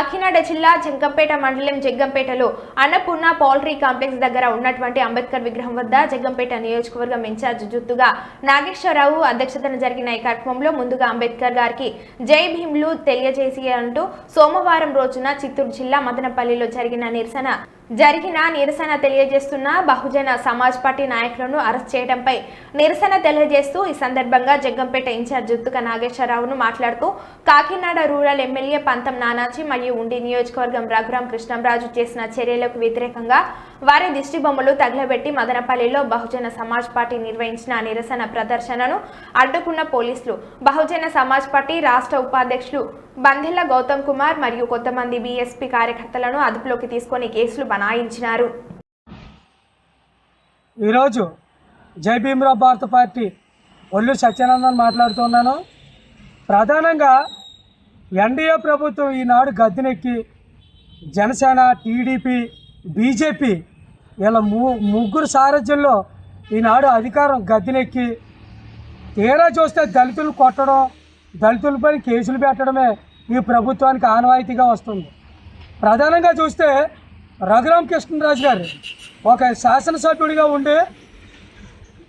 కాకినాడ జిల్లా జగ్గంపేట మండలం జగ్గంపేటలో Annapurna poultry complex దగ్గర ఉన్నటువంటి అంబేద్కర్ విగ్రహం వద్ద జగ్గంపేట నియోజకవర్గం ఇన్ఛార్జ్ జుత్తుగా నాగేశ్వరరావు అధ్యక్షతన జరిగిన ఈ కార్యక్రమంలో ముందుగా అంబేద్కర్ గారికి జై భీమ్లు తెలియజేసి అంటూ సోమవారం రోజున చిత్తూరు జిల్లా మదనపల్లిలో జరిగిన నిరసన జరిగిన నిరసన తెలియజేస్తున్న బహుజన సమాజ్ పార్టీ నాయకులను అరెస్ట్ చేయడంపై నిరసన తెలియజేస్తూ ఈ సందర్భంగా జగ్గంపేట ఇన్ఛార్జ్ జుత్తుక నాగేశ్వరరావును మాట్లాడుతూ కాకినాడ రూరల్ ఎమ్మెల్యే పంతం నానాజీ మరియు ఉండి నియోజకవర్గం రఘురాం కృష్ణంరాజు చేసిన చర్యలకు వ్యతిరేకంగా వారి దిష్టి బొమ్మలు తగలబెట్టి మదనపల్లిలో బహుజన సమాజ్ పార్టీ నిర్వహించిన నిరసన ప్రదర్శనను అడ్డుకున్న పోలీసులు. బహుజన సమాజ్ పార్టీ రాష్ట్ర ఉపాధ్యక్షులు బంధిల్ల గౌతమ్ కుమార్ మరియు కొంతమంది బీఎస్పీ కార్యకర్తలను అదుపులోకి తీసుకొని కేసులు బనాయించినారు. ఈరోజు జై భీమరావు భారత పార్టీ ఒల్లు సత్యానందన్ మాట్లాడుతున్నాను. ప్రధానంగా ఎన్డీఏ ప్రభుత్వం ఈనాడు గద్దెనెక్కి జనసేన టీడీపీ బీజేపీ ఇలా ము ముగ్గురు సారథ్యంలో ఈనాడు అధికారం గద్దెనెక్కి తీరా చూస్తే దళితులు కొట్టడం దళితులపై కేసులు పెట్టడమే ఈ ప్రభుత్వానికి ఆనవాయితీగా వస్తుంది. ప్రధానంగా చూస్తే రఘురామ కృష్ణరాజు గారు ఒక శాసనసభ్యుడిగా ఉండి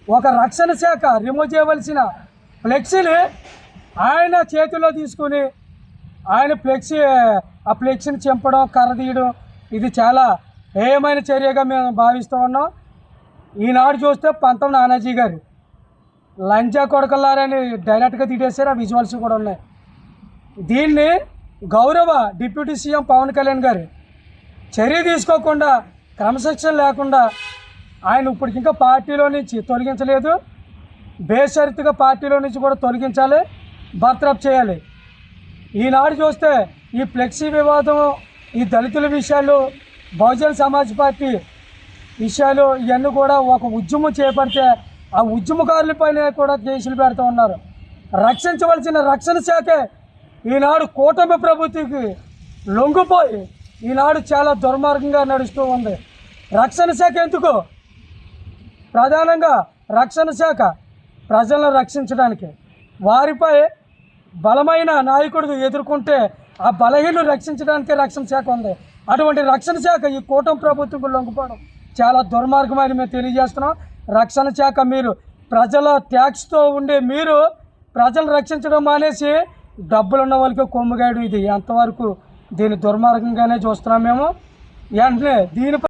ఒక రక్షణ శాఖ రిమూవ్ చేయవలసిన ఫ్లెక్సీని ఆయన చేతిలో తీసుకుని ఆయన ఫ్లెక్సీ ఆ ఫ్లెక్సీని చింపడం కర్ర తీయడం ఇది చాలా ఏమైన చర్యగా మేము భావిస్తూ ఉన్నాం. ఈనాడు చూస్తే పంతం నానాజీ గారు. లంచా కొడకల్లారని డైరెక్ట్గా తీటేశారు. ఆ విజువల్స్ కూడా ఉన్నాయి. దీన్ని గౌరవ డిప్యూటీ సీఎం పవన్ కళ్యాణ్ గారు చర్య తీసుకోకుండా క్రమశిక్షణ లేకుండా ఆయన ఇప్పటికి ఇంకా పార్టీలో నుంచి తొలగించలేదు. బేషరతుగా పార్టీలో నుంచి కూడా తొలగించాలి. బర్తరఫ్ చేయాలి. ఈనాడు చూస్తే ఈ ఫ్లెక్సీ వివాదం ఈ దళితుల విషయాలు బహుజన్ సమాజ్ పార్టీ విషయాలు ఇవన్నీ కూడా ఒక ఉద్యమం చేపడితే ఆ ఉద్యమకారులపైన కూడా కేసులు పెడుతూ ఉన్నారు. రక్షించవలసిన రక్షణ శాఖే ఈనాడు కూటమి ప్రభుత్వకి లొంగిపోయి ఈనాడు చాలా దుర్మార్గంగా నడుస్తూ ఉంది. రక్షణ శాఖ ఎందుకు? ప్రధానంగా రక్షణ శాఖ ప్రజలను రక్షించడానికి. వారిపై బలమైన నాయకుడు ఎదుర్కొంటే ఆ బలహీనలు రక్షించడానికే రక్షణ శాఖ ఉంది. అటువంటి రక్షణ శాఖ ఈ కూటమి ప్రభుత్వం లొంగిపోవడం చాలా దుర్మార్గమని మేము తెలియజేస్తున్నాం. రక్షణ శాఖ మీరు ప్రజల ట్యాక్స్తో ఉండే మీరు ప్రజలు రక్షించడం మానేసి డబ్బులు ఉన్న వాళ్ళకి కొమ్ముగాయడం ఇది. ఎంతవరకు దీని దుర్మార్గంగానే చూస్తున్నాం మేము. వెంటనే దీనిపై